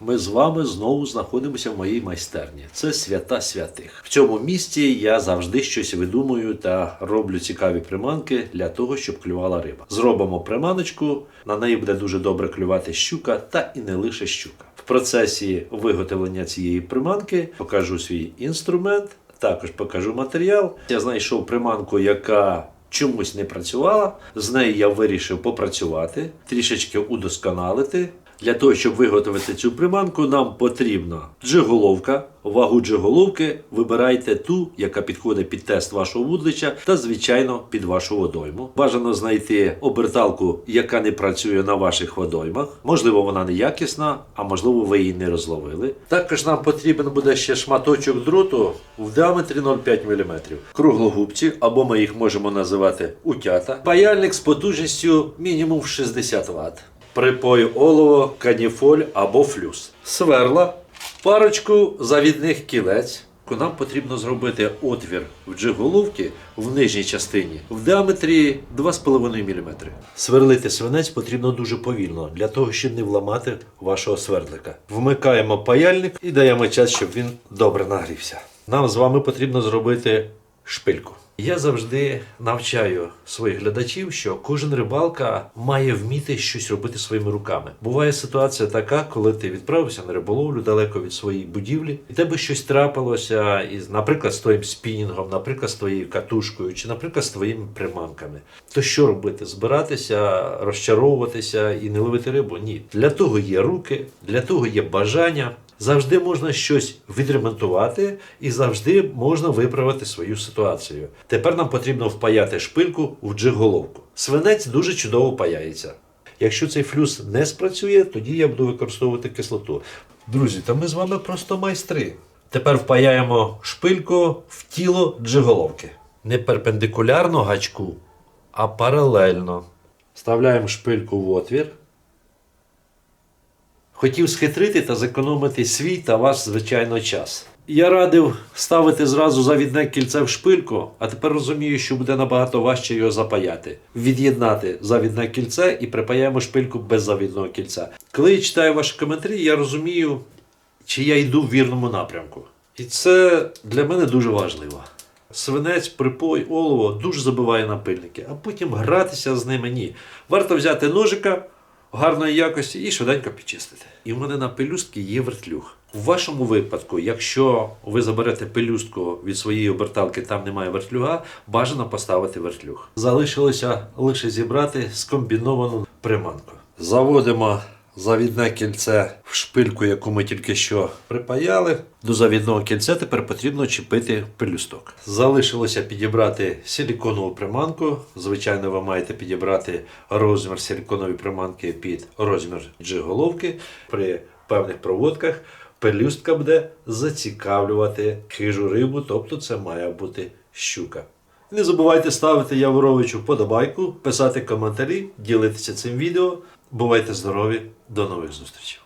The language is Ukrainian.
Ми з вами знову знаходимося в моїй майстерні. Це свята святих. В цьому місці я завжди щось видумую та роблю цікаві приманки для того, щоб клювала риба. Зробимо приманочку, на неї буде дуже добре клювати щука та і не лише щука. В процесі виготовлення цієї приманки покажу свій інструмент, також покажу матеріал. Я знайшов приманку, яка чомусь не працювала. З нею я вирішив попрацювати, трішечки удосконалити. Для того, щоб виготовити цю приманку, нам потрібна джиголовка. Вагу джиголовки вибирайте ту, яка підходить під тест вашого вудлича, та, звичайно, під вашу водойму. Бажано знайти оберталку, яка не працює на ваших водоймах. Можливо, вона не якісна, а можливо, ви її не розловили. Також нам потрібен буде ще шматочок дроту в діаметрі 0,5 мм. Круглогубці, або ми їх можемо називати утята. Паяльник з потужністю мінімум 60 Вт припой олово, каніфоль або флюс. Сверла, парочку завідних кілець. Нам потрібно зробити отвір в джиголовки в нижній частині в діаметрі 2,5 мм. Сверлити свинець потрібно дуже повільно, для того, щоб не вламати вашого свердлика. Вмикаємо паяльник і даємо час, щоб він добре нагрівся. Нам з вами потрібно зробити шпильку. Я завжди навчаю своїх глядачів, що кожен рибалка має вміти щось робити своїми руками. Буває ситуація така, коли ти відправився на риболовлю далеко від своєї будівлі, і тебе щось трапилося, із, наприклад, з твоїм спінінгом, наприклад, з твоєю катушкою, чи, наприклад, з твоїми приманками. То що робити? Збиратися, розчаровуватися і не ловити рибу? Ні. Для того є руки, для того є бажання. Завжди можна щось відремонтувати і завжди можна виправити свою ситуацію. Тепер нам потрібно впаяти шпильку в джиголовку. Свинець дуже чудово паяється. Якщо цей флюс не спрацює, тоді я буду використовувати кислоту. Друзі, та ми з вами просто майстри. Тепер впаяємо шпильку в тіло джиголовки. Не перпендикулярно гачку, а паралельно. Вставляємо шпильку в отвір. Хотів схитрити та зекономити свій та ваш, звичайно, час. Я радив ставити зразу завідне кільце в шпильку, а тепер розумію, що буде набагато важче його запаяти. Від'єднати завідне кільце і припаяємо шпильку без завідного кільця. Коли я читаю ваші коментарі, я розумію, чи я йду в вірному напрямку. І це для мене дуже важливо. Свинець, припой, олово дуже забиває напильники, а потім гратися з ними ні. Варто взяти ножика гарної якості і швиденько підчистити. І в мене на пелюстки є вертлюг. У вашому випадку, якщо ви заберете пелюстку від своєї оберталки, там немає вертлюга, бажано поставити вертлюг. Залишилося лише зібрати скомбіновану приманку. Заводимо завідне кільце в шпильку, яку ми тільки що припаяли. До завідного кільця тепер потрібно чіпити пелюсток. Залишилося підібрати силіконову приманку. Звичайно, ви маєте підібрати розмір силіконової приманки під розмір джиголовки. При певних проводках пелюстка буде зацікавлювати хижу рибу, тобто це має бути щука. Не забувайте ставити Яворовичу вподобайку, писати коментарі, ділитися цим відео. Бувайте здорові, до нових зустрічей!